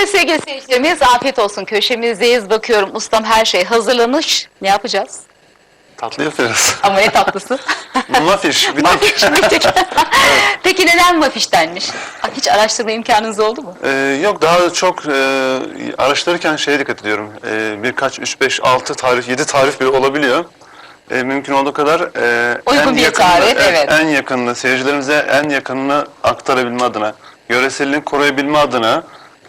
Evet sevgili seyircilerimiz afiyet olsun köşemizdeyiz. Bakıyorum ustam her şey hazırlamış. Ne yapacağız? Tatlı yapıyoruz. Ama ne tatlısı? Mafiş. Bir Mafiş bir tek. Peki neden mafiş denmiş? Hiç araştırma imkanınız oldu mu? Ee, yok daha çok e, araştırırken şeye dikkat ediyorum. E, birkaç, üç, beş, altı tarif, yedi tarif bile olabiliyor. E, mümkün olduğu kadar e, Uygun bir yakınını- tarif, evet. En yakınını, seyircilerimize en yakınını aktarabilme adına, yöreselliğini koruyabilme adına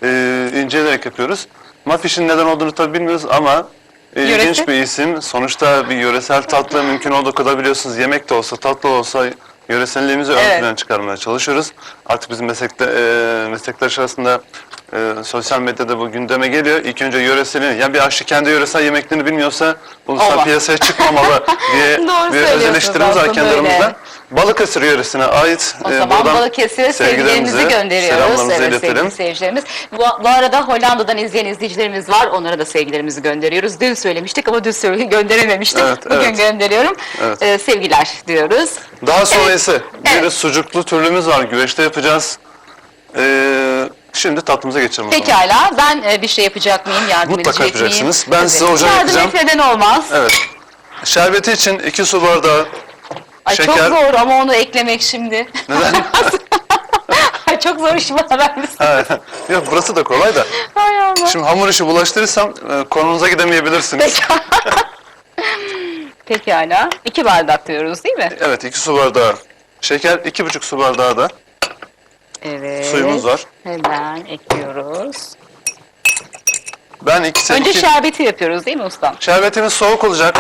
e, inceleyerek yapıyoruz. Mafişin neden olduğunu tabii bilmiyoruz ama e, Yöresi? ilginç bir isim. Sonuçta bir yöresel tatlı mümkün olduğu kadar biliyorsunuz yemek de olsa, tatlı olsa yöreselliğimizi Evet. ön plana çıkarmaya çalışıyoruz. Artık bizim meslekte, e, meslektaş arasında e, sosyal medyada bu gündeme geliyor. İlk önce yöreselini, ya bir aşçı kendi yöresel yemeklerini bilmiyorsa ulusal Olmaz. piyasaya çıkmamalı diye Doğru bir öz söylüyorsunuz eleştirimiz var aslında kendi öyle. aramızda. Balıkesir yöresine ait O e, zaman buradan Balıkesir'e sevgilerimizi gönderiyoruz. selamlarımızı Evet iletelim. sevgili seyircilerimiz. Bu, bu arada Hollanda'dan izleyen izleyicilerimiz var. Onlara da sevgilerimizi gönderiyoruz. Dün söylemiştik ama dün söyle gönderememiştik. Evet, Bugün evet. gönderiyorum. Evet. Ee, sevgiler diyoruz. Daha sonra Evet. ise bir Evet. de sucuklu türlümüz var. Güveçte yapacağız. E, şimdi tatlımıza geçelim o zaman. Pekala ben e, bir şey yapacak mıyım? Yardım Mutlaka edecek miyim? yapacaksınız. Ben size ocağı Yardım etmeden olmaz. Evet. Şerbeti için 2 su bardağı Ay çok şeker. zor ama onu eklemek şimdi. Neden? Ay çok zor iş bana vermişsin. Ha, Yok burası da kolay da. Hay Allah. Şimdi hamur işi bulaştırırsam e, konunuza gidemeyebilirsiniz. Pekala. İki bardak diyoruz değil mi? Evet 2 su bardağı şeker, iki buçuk su bardağı da Evet. suyumuz var. Hemen ekliyoruz. Ben ikisi Önce iki... şerbeti yapıyoruz değil mi ustam? Şerbetimiz soğuk olacak.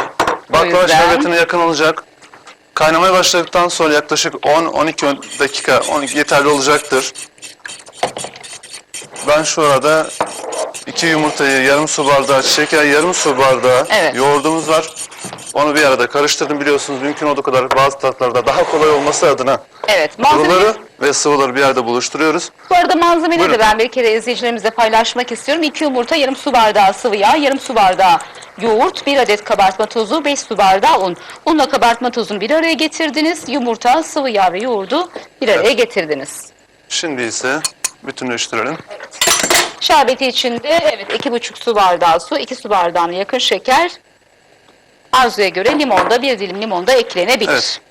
Baklava yüzden- şerbetine yakın olacak. Kaynamaya başladıktan sonra yaklaşık 10-12 dakika 12 yeterli olacaktır. Ben şu arada iki yumurtayı, yarım su bardağı şeker, yarım su bardağı Evet. yoğurdumuz var. Onu bir arada karıştırdım biliyorsunuz. Mümkün olduğu kadar bazı tatlarda daha kolay olması adına Evet. Malzeme, kuruları ve sıvıları bir arada buluşturuyoruz. bu arada malzemeleri de Buyurun. ben bir kere izleyicilerimizle paylaşmak istiyorum. 2 yumurta, yarım su bardağı sıvı yağ, yarım su bardağı yoğurt, 1 adet kabartma tozu, 5 su bardağı un. Unla kabartma tozunu bir araya getirdiniz. Yumurta, sıvı yağ ve yoğurdu bir araya getirdiniz. Şimdi ise bütünleştirelim. Şerbeti içinde evet iki buçuk su bardağı su, 2 su bardağına yakın şeker. Arzuya göre limon da bir dilim limon da eklenebilir. Evet.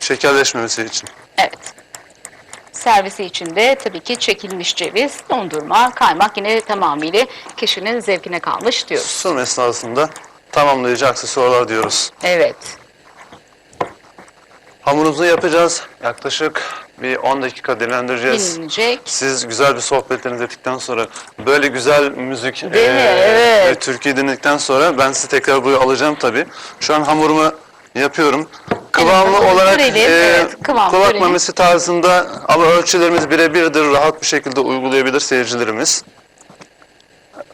Şekerleşmemesi için. Evet. Servisi içinde tabii ki çekilmiş ceviz, dondurma, kaymak yine tamamıyla kişinin zevkine kalmış diyoruz. Sunum esnasında tamamlayıcı aksesuarlar diyoruz. Evet. Hamurumuzu yapacağız. Yaklaşık bir 10 dakika dinlendireceğiz. Dinlenecek. Siz güzel bir sohbetlerinizi ettikten sonra böyle güzel müzik Değil mi? Evet. ve türkü dinledikten sonra ben sizi tekrar buraya alacağım tabii. Şu an hamurumu yapıyorum. Kıvamlı hamuru olarak görelim. e, Evet, kıvam kulak görelim. memesi tarzında ama ölçülerimiz birebirdir. Rahat bir şekilde uygulayabilir seyircilerimiz.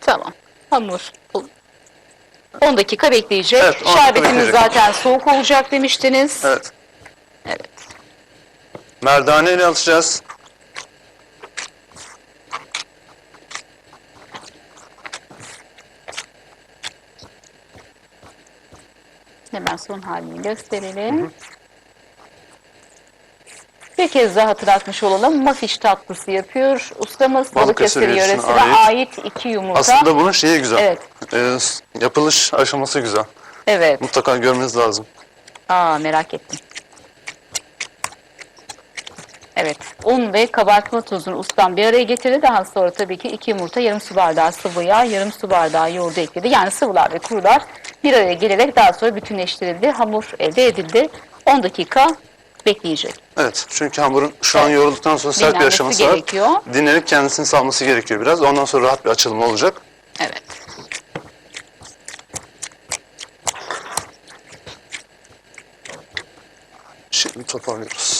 Tamam. Hamur. 10 dakika bekleyecek. Evet, 10 dakika Şerbetimiz bekleyecek. zaten soğuk olacak demiştiniz. Evet. Evet. Merdane ile alacağız. Son halini gösterelim. Bir kez daha hatırlatmış olalım. Mafiş tatlısı yapıyor. Ustamız Balıkesir yöresine ait. ait iki yumurta. Aslında bunun şeyi güzel. Evet. E, yapılış aşaması güzel. Evet. Mutlaka görmeniz lazım. Aa merak ettim. Evet. Un ve kabartma tozunu ustam bir araya getirdi. Daha sonra tabii ki iki yumurta, yarım su bardağı sıvı yağ, yarım su bardağı yoğurdu ekledi. Yani sıvılar ve kurular bir araya gelerek daha sonra bütünleştirildi. Hamur elde edildi. 10 dakika bekleyecek. Evet çünkü hamurun şu an Evet. yoğrulduktan sonra sert bir Dinlenmesi aşaması gerekiyor. var. Dinlenip kendisini salması gerekiyor biraz. Ondan sonra rahat bir açılımı olacak. Evet. Şimdi toparlıyoruz.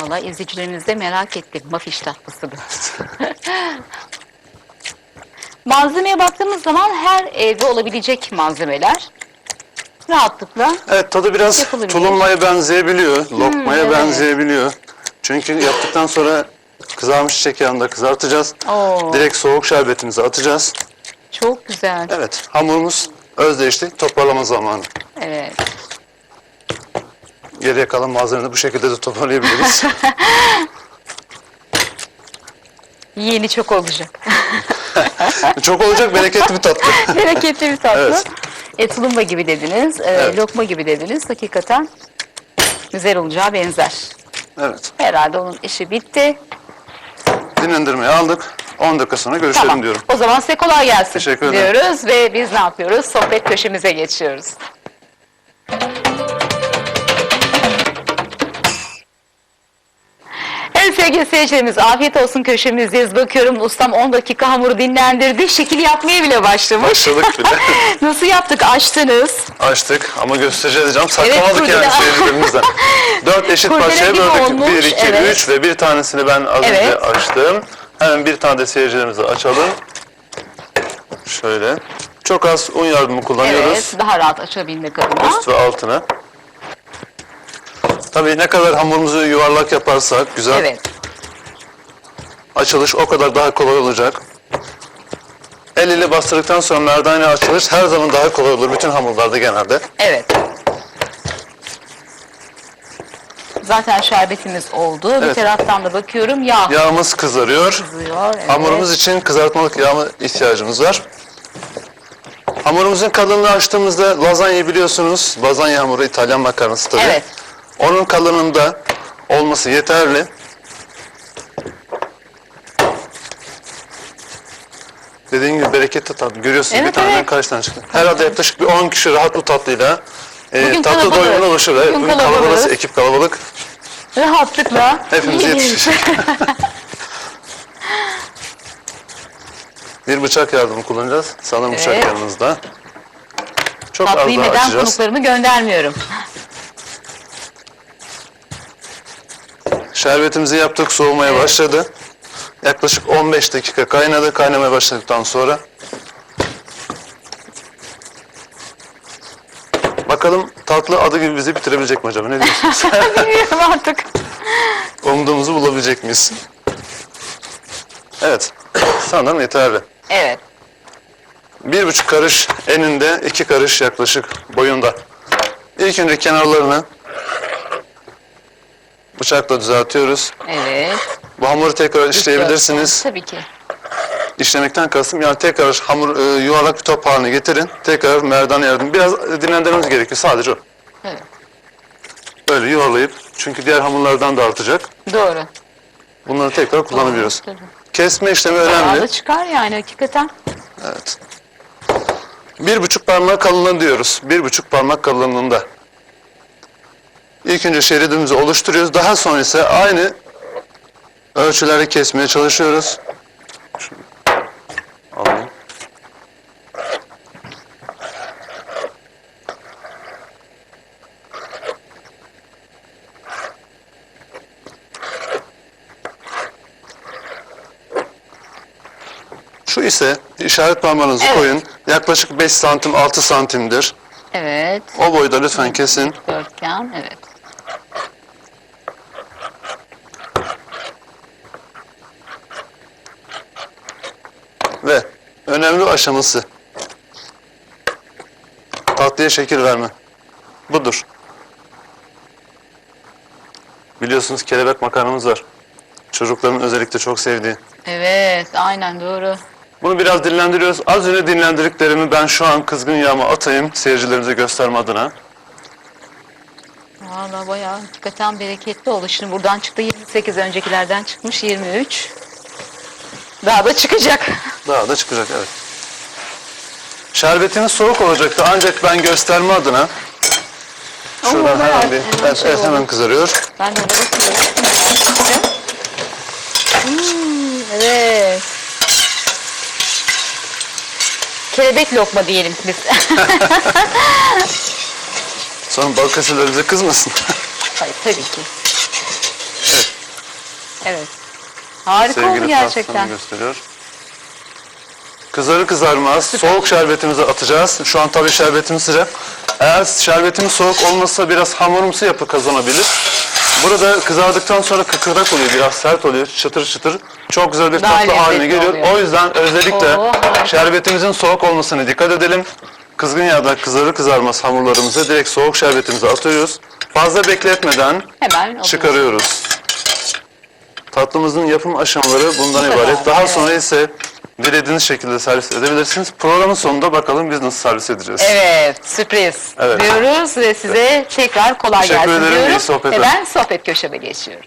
Vallahi izleyicilerimiz de merak etti. Mafiş tatlısı bu. Malzemeye baktığımız zaman her evde olabilecek malzemeler rahatlıkla Evet tadı biraz mı? tulumlaya benzeyebiliyor. Lokmaya evet. benzeyebiliyor. Çünkü yaptıktan sonra kızarmış çiçek yağında kızartacağız. Oo. Direkt soğuk şerbetimizi atacağız. çok güzel. Evet hamurumuz özdeşti. Toparlama zamanı. Evet. Geriye kalan malzemeleri bu şekilde de toparlayabiliriz. Yeni çok olacak. Çok olacak bereketli bir tatlı. Bereketli bir tatlı. Evet. E, tulumba gibi dediniz, e, Evet. lokma gibi dediniz. Hakikaten güzel olacağı benzer. Evet. Herhalde onun işi bitti. Dinlendirmeye aldık. 10 dakika sonra görüşelim Tamam. diyorum. O zaman size kolay gelsin Teşekkür ederim. diyoruz ve biz ne yapıyoruz? Sohbet köşemize geçiyoruz. Evet sevgili seyircilerimiz afiyet olsun köşemizdeyiz. Bakıyorum ustam 10 dakika hamuru dinlendirdi. Şekil yapmaya bile başlamış. Başladık bile. Nasıl yaptık? Açtınız. Açtık ama göstereceğiz diyeceğim. Saklamadık kurdele- yani seyircilerimizden. Dört eşit Kurdele parçaya böldük. 1, 2, evet. 3 ve bir tanesini ben az önce Evet. açtım. Hemen bir tane de seyircilerimize açalım. Şöyle. Çok az un yardımı kullanıyoruz. Evet, daha rahat açabilmek adına. Üst ve altına. Tabii ne kadar hamurumuzu yuvarlak yaparsak güzel Evet. açılış o kadar daha kolay olacak. El ile bastırdıktan sonra merdane açılış her zaman daha kolay olur bütün hamurlarda genelde. Evet. Zaten şerbetimiz oldu. Bir Evet. taraftan da bakıyorum yağ Yağımız kızarıyor. kızıyor. Evet. Hamurumuz için kızartmalık yağa ihtiyacımız var. Hamurumuzun kalınlığını açtığımızda lazanya biliyorsunuz. Lazanya hamuru İtalyan makarnası tabii. Evet. Onun kalınlığında olması yeterli. Dediğim gibi bereketli tatlı. Görüyorsunuz bir Evet, taneden evet. kaç tane çıktı. Herhalde yaklaşık bir 10 kişi rahat bu tatlıyla e, tatlı doyumuna ulaşır. Bugün bugün kalabalığız. kalabalık, ekip kalabalık. Rahatlıkla. Hepimiz yetişir. Bir bıçak yardımı kullanacağız. Sanırım bıçak Evet. yanımızda. Çok Tatlı az daha açacağız. konuklarımı göndermiyorum. Şerbetimizi yaptık, soğumaya Evet. başladı. Yaklaşık 15 dakika kaynadı. Kaynamaya başladıktan sonra Bakalım tatlı adı gibi bizi bitirebilecek mi acaba? Ne diyorsunuz? Bilmiyorum artık. Umduğumuzu bulabilecek miyiz? Evet. Sanırım yeterli. Evet. Bir buçuk karış eninde, iki karış yaklaşık boyunda. İlk önce kenarlarını bıçakla düzeltiyoruz. Evet. Bu hamuru tekrar işleyebilirsiniz. Tabii ki. İşlemekten kastım yani tekrar hamur e, yuvarlak bir top haline getirin. Tekrar merdane yardım. Biraz dinlendirmemiz gerekiyor sadece o. Evet. Böyle yuvarlayıp çünkü diğer hamurlardan da artacak. Doğru. Bunları tekrar kullanabiliyoruz. Tabii. Kesme işlemi Daha önemli. da çıkar yani hakikaten. Evet. Bir buçuk parmak kalınlığı diyoruz. Bir buçuk parmak kalınlığında. İlk önce şeridimizi oluşturuyoruz. Daha sonra ise aynı ölçüleri kesmeye çalışıyoruz. Şunu alayım. Şu ise işaret parmağınızı Evet. koyun. Yaklaşık 5 santim 6 santimdir. Evet. O boyda lütfen kesin. Dörtgen. Evet. Ve önemli aşaması tatlıya şekil verme. Budur. Biliyorsunuz kelebek makarnamız var. Çocukların özellikle çok sevdiği. Evet. Aynen doğru. Bunu biraz dinlendiriyoruz. Az önce dinlendirdiklerimi ben şu an kızgın yağıma atayım seyircilerimize gösterme adına. Valla bayağı hakikaten bereketli oldu. Şimdi buradan çıktı 28 öncekilerden çıkmış 23. Daha da çıkacak. Daha da çıkacak evet. Şerbetimiz soğuk olacaktı ancak ben gösterme adına şuradan bayağı hemen bir evet, şey evet, hemen oldu. kızarıyor. Ben de bakıyorum. Hmm, evet. Kelebek lokma diyelim biz. Sonra Balıkesirler bize kızmasın. Hayır tabii ki. Evet. Harika oldu Sevgili gerçekten. tatlını gösteriyor. Kızarır kızarmaz soğuk şerbetimizi atacağız. Şu an tabii şerbetimiz sıcak. Eğer şerbetimiz soğuk olmasa biraz hamurumsu yapı kazanabilir. Burada kızardıktan sonra kıkırdak oluyor, biraz sert oluyor, çıtır çıtır. Çok güzel bir Daha tatlı haline lezzetli geliyor. oluyor. O yüzden özellikle Oo, harika. şerbetimizin soğuk olmasına dikkat edelim. Kızgın yağda kızarır kızarmaz hamurlarımızı direkt soğuk şerbetimize atıyoruz. Fazla bekletmeden Hemen alıyoruz. çıkarıyoruz. Tatlımızın yapım aşamaları bundan Bu kadar, ibaret. Daha evet. sonra ise dilediğiniz şekilde servis edebilirsiniz. Programın sonunda bakalım biz nasıl servis edeceğiz. Evet, sürpriz Evet. diyoruz ve size tekrar kolay Teşekkür gelsin ederim, diyorum. iyi sohbetler. Ve ben sohbet köşeme geçiyorum.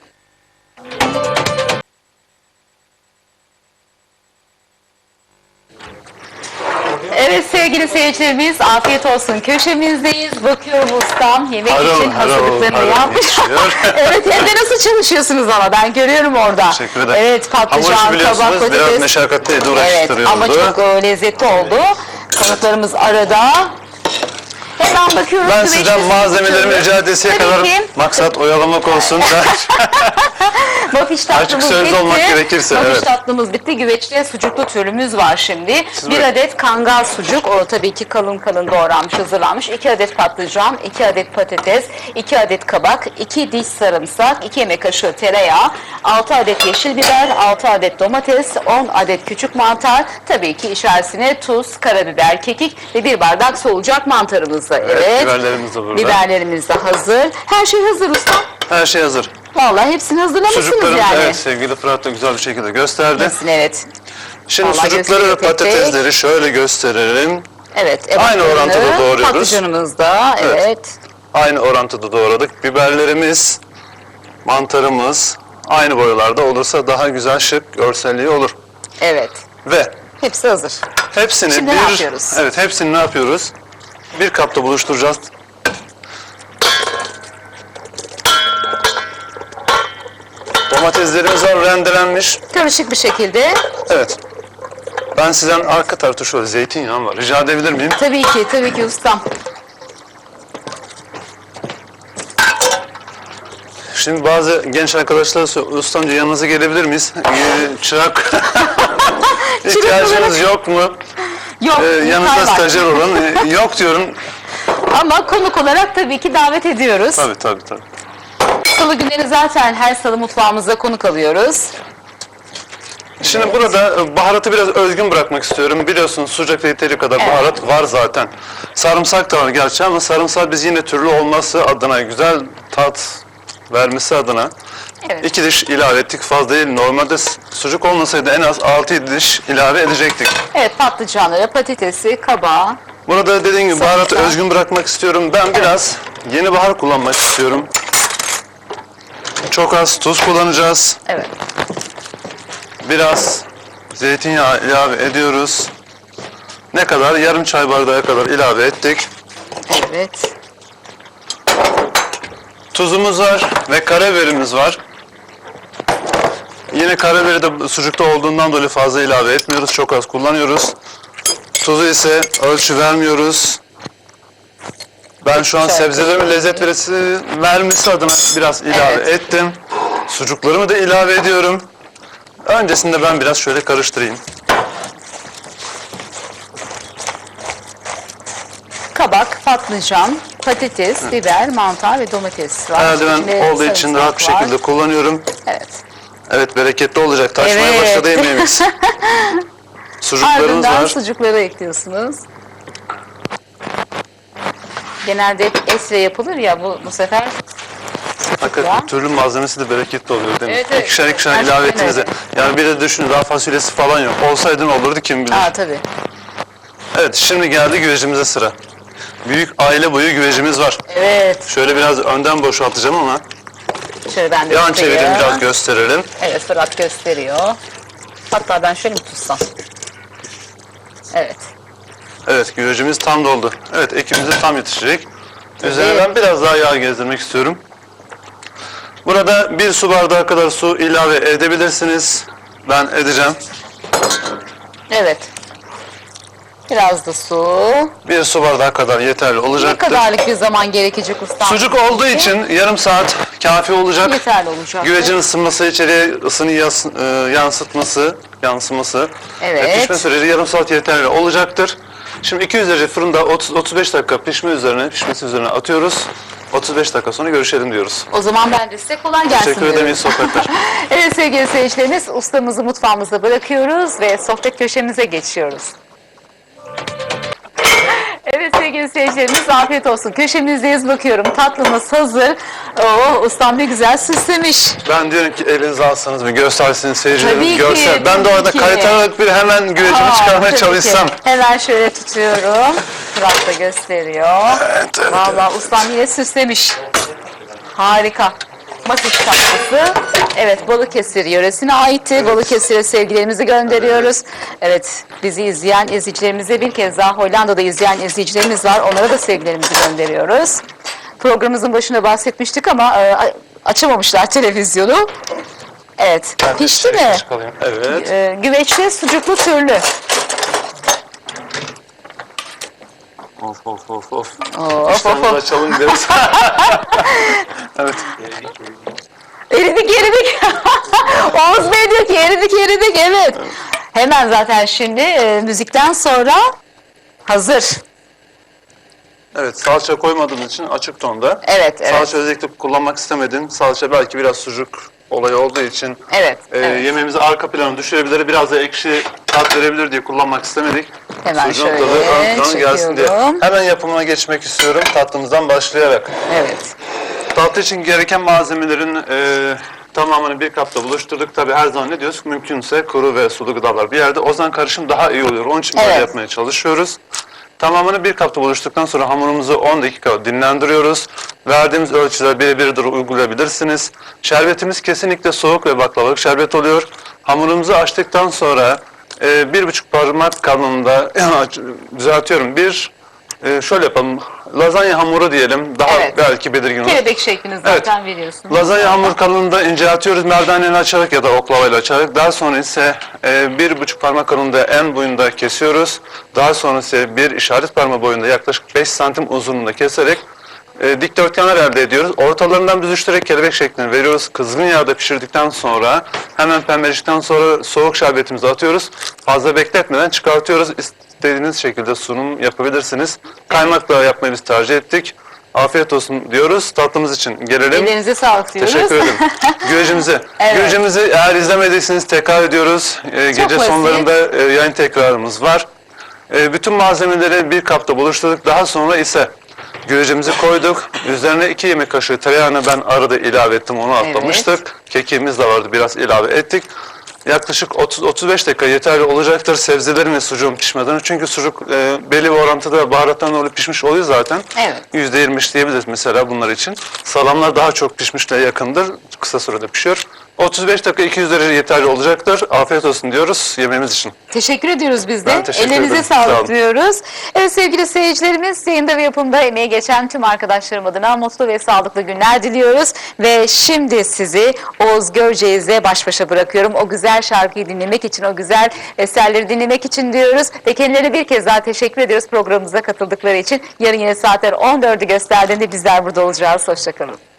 Evet sevgili seyircilerimiz afiyet olsun köşemizdeyiz. Bakıyorum ustam yemek Harıl, için hazırlıklarını harıl yapmış. evet hem de nasıl çalışıyorsunuz ama ben görüyorum orada. Teşekkür ederim. Evet patlıcan, kabak, biliyorsunuz biraz patates. meşakkatli Evet uğraştırıyordu. ama çok lezzetli oldu. Konuklarımız arada. Hemen bakıyoruz. Ben sizden malzemelerimi tutuyoruz. rica edesiye Tabii kadar ki. maksat oyalamak olsun. Mafiş tatlımız sözlü bitti. olmak gerekirse, Mafiş evet. tatlımız bitti. Güveçte sucuklu türümüz var şimdi. bir buyurun. adet kangal sucuk. O tabii ki kalın kalın doğranmış, hazırlanmış. 2 adet patlıcan, 2 adet patates, 2 adet kabak, 2 diş sarımsak, 2 yemek kaşığı tereyağı, 6 adet yeşil biber, 6 adet domates, 10 adet küçük mantar. Tabii ki içerisine tuz, karabiber, kekik ve bir bardak soğuyacak mantarımız da. Evet. biberlerimiz de burada. Biberlerimiz de hazır. Her şey hazır ustam. Her şey hazır. Vallahi hepsini hazırlamışsınız Sucuklarımız yani. evet sevgili Fırat da güzel bir şekilde gösterdi. Hepsini evet. Şimdi Vallahi sucukları ve tek tek. patatesleri şöyle gösterelim. Evet. Aynı ebatlarını, orantıda doğruyoruz. Patlıcanımız da Evet. evet. Aynı orantıda doğradık. Biberlerimiz, mantarımız aynı boylarda olursa daha güzel şık görselliği olur. Evet. Ve Hepsi hazır. hepsini Şimdi bir ne yapıyoruz? Evet, hepsini ne yapıyoruz? Bir kapta buluşturacağız. Domateslerimiz var rendelenmiş. Karışık bir şekilde. Evet. Ben sizden arka tarafta şöyle zeytinyağım var. Rica edebilir miyim? Tabii ki, tabii ki ustam. Şimdi bazı genç arkadaşlar soruyor, ustamcı yanınıza gelebilir miyiz? Ee, çırak ihtiyacınız yok mu? Yok, Ee, var. stajyer olan Ee, yok diyorum. Ama konuk olarak tabii ki davet ediyoruz. Tabii tabii tabii. Salı günleri zaten her salı mutfağımıza konuk alıyoruz. Şimdi burada e, baharatı biraz özgün bırakmak istiyorum. Biliyorsunuz sucukta yeteri kadar Evet. baharat var zaten. Sarımsak da var gerçi ama sarımsak biz yine türlü olması adına, güzel tat vermesi adına Evet. iki diş ilave ettik. Fazla değil. Normalde sucuk olmasaydı en az 6-7 diş ilave edecektik. Evet, patlıcanları, patatesi, kabağı. Burada dediğim gibi baharatı Sarımsak. özgün bırakmak istiyorum. Ben biraz yeni bahar kullanmak istiyorum. Çok az tuz kullanacağız. Evet. Biraz zeytinyağı ilave ediyoruz. Ne kadar? Yarım çay bardağı kadar ilave ettik. Evet. Tuzumuz var ve karabiberimiz var. Yine karabiberi de sucukta olduğundan dolayı fazla ilave etmiyoruz. Çok az kullanıyoruz. Tuzu ise ölçü vermiyoruz. Ben şu an sebzelerimin lezzet verisi, vermesi adına biraz ilave Evet. ettim. Sucuklarımı da ilave ediyorum. Öncesinde ben biraz şöyle karıştırayım. Kabak, patlıcan, patates, biber, mantar ve domates var. Eldiven İçinde olduğu için rahat bir şekilde kullanıyorum. Evet. Evet bereketli olacak. Taşmaya Evet. başladı yemeğimiz. Sucuklarımız Ardından var. sucukları ekliyorsunuz. Genelde hep esre yapılır ya bu, bu sefer Hakikaten türlü malzemesi de bereketli oluyor değil mi? Evet, evet. İkişer ikişer Gerçekten ilave ettiğinizde. Yani bir de düşünün daha fasulyesi falan yok. Olsaydı ne olurdu kim bilir. Aa tabii. Evet şimdi geldi güvecimize sıra. Büyük aile boyu güvecimiz var. Evet. Şöyle biraz önden boşaltacağım ama Şöyle ben de yan tutayım. çevireyim biraz gösterelim. Evet Fırat gösteriyor. Hatta ben şöyle mi tutsam? Evet. Evet güvecimiz tam doldu. Evet ekibimize tam yetişecek. Üzerine ben biraz daha yağ gezdirmek istiyorum. Burada bir su bardağı kadar su ilave edebilirsiniz. Ben edeceğim. Evet. Biraz da su. Bir su bardağı kadar yeterli Ne olacaktır. kadarlık bir zaman gerekecek ustam? Sucuk olduğu için yarım saat kafi olacak. yeterli olacak. Güvecin ısınması, içeriye ısını yas- e, yansıtması, yansıması Evet. ve pişme süreci yarım saat yeterli olacaktır. Şimdi 200 derece fırında 30-35 dakika pişme üzerine, pişmesi üzerine atıyoruz. 35 dakika sonra görüşelim diyoruz. O zaman ben de size kolay gelsin Teşekkür ederim, iyi diyorum. sohbetler. Evet sevgili seyircilerimiz ustamızı mutfağımızda bırakıyoruz ve sohbet köşemize geçiyoruz. Sevgili seyircilerimiz afiyet olsun. Köşemizdeyiz bakıyorum. Tatlımız hazır. Oo, ustam ne güzel süslemiş. Ben diyorum ki elinize alsanız bir gösterseniz Tabii seyircilerimiz ki, görse. Ben de tabii orada ki. olarak bir hemen güvecimi Aa, çıkarmaya tabii çalışsam. ki. Hemen şöyle tutuyorum. Fırat da gösteriyor. Evet, evet, Vallahi ustam yine süslemiş. Harika. Basit tatlısı. Evet Balıkesir yöresine aitti. Balıkesir'e sevgilerimizi gönderiyoruz. Evet bizi izleyen izleyicilerimize bir kez daha Hollanda'da izleyen izleyicilerimiz var. Onlara da sevgilerimizi gönderiyoruz. Programımızın başında bahsetmiştik ama e, açamamışlar televizyonu. Evet. Ben Pişti mi? Evet. E, güveçli sucuklu türlü. Of of of of. Of, of, of. açalım biraz. evet. Eridik eridik. Oğuz Bey diyor ki eridik eridik evet. Hemen zaten şimdi e, müzikten sonra hazır. Evet salça koymadığımız için açık tonda. Evet evet. Salça özellikle kullanmak istemedim. Salça belki biraz sucuk olayı olduğu için Evet, e, evet. yemeğimizi arka plana düşürebilir, biraz da ekşi tat verebilir diye kullanmak istemedik. Hemen Sucuğun şöyle tadı ön plana gelsin diye. çekiyorum. Hemen yapımına geçmek istiyorum tatlımızdan başlayarak. Evet. Tatlı için gereken malzemelerin e, tamamını bir kapta buluşturduk. Tabii her zaman ne diyoruz? Mümkünse kuru ve sulu gıdalar bir yerde. O zaman karışım daha iyi oluyor. Onun için böyle Evet. yapmaya çalışıyoruz. Tamamını bir kapta buluştuktan sonra hamurumuzu 10 dakika dinlendiriyoruz. Verdiğimiz ölçüler birebir uygulayabilirsiniz. Şerbetimiz kesinlikle soğuk ve baklavalık şerbet oluyor. Hamurumuzu açtıktan sonra e, bir buçuk parmak kalınlığında düzeltiyorum. Bir e, şöyle yapalım. Lazanya hamuru diyelim. Daha Evet. belki belirgin olur. Kelebek şeklini zaten veriyorsunuz. Lazanya hamur kalınlığında inceltiyoruz merdaneyle açarak ya da oklavayla açarak. Daha sonra ise e, bir buçuk parmak kalınlığında en boyunda kesiyoruz. Daha sonra ise bir işaret parmağı boyunda yaklaşık 5 santim uzunluğunda keserek e, dikdörtgenler elde ediyoruz. Ortalarından büzüştürerek kelebek şeklini veriyoruz. Kızgın yağda pişirdikten sonra hemen pembeleştikten sonra soğuk şerbetimizi atıyoruz. Fazla bekletmeden çıkartıyoruz. İstediğiniz şekilde sunum yapabilirsiniz. Kaymakla yapmayı biz tercih ettik. Afiyet olsun diyoruz. Tatlımız için gelelim. Ellerinize sağlık diyoruz. Teşekkür ederim. Güvecimizi. Evet. Güvecimizi eğer izlemediyseniz tekrar ediyoruz. Ee, gece basit. sonlarında e, yayın tekrarımız var. E, bütün malzemeleri bir kapta buluşturduk. Daha sonra ise güvecimizi koyduk. Üzerine iki yemek kaşığı tereyağını ben arada ilave ettim. Onu atlamıştık. Kekiğimiz de vardı. Biraz ilave ettik. Yaklaşık 30-35 dakika yeterli olacaktır sebzelerin ve sucuğun pişmeden. Çünkü sucuk e, belli bir orantıda baharattan dolayı pişmiş oluyor zaten. Evet. %20 diyebiliriz mesela bunlar için. Salamlar daha çok pişmişle yakındır. Kısa sürede pişiyor. 35 dakika 200 derece yeterli olacaktır. Afiyet olsun diyoruz yemeğimiz için. Teşekkür ediyoruz biz de. Ben teşekkür Ellerinize ederim. Sağ sağlık olun. diyoruz. Evet sevgili seyircilerimiz yayında ve yapımda emeği geçen tüm arkadaşlarım adına mutlu ve sağlıklı günler diliyoruz. Ve şimdi sizi Oğuz Görceğiz'le baş başa bırakıyorum. O güzel şarkıyı dinlemek için, o güzel eserleri dinlemek için diyoruz. Ve kendilerine bir kez daha teşekkür ediyoruz programımıza katıldıkları için. Yarın yine saatler 14'ü gösterdiğinde bizler burada olacağız. Hoşçakalın.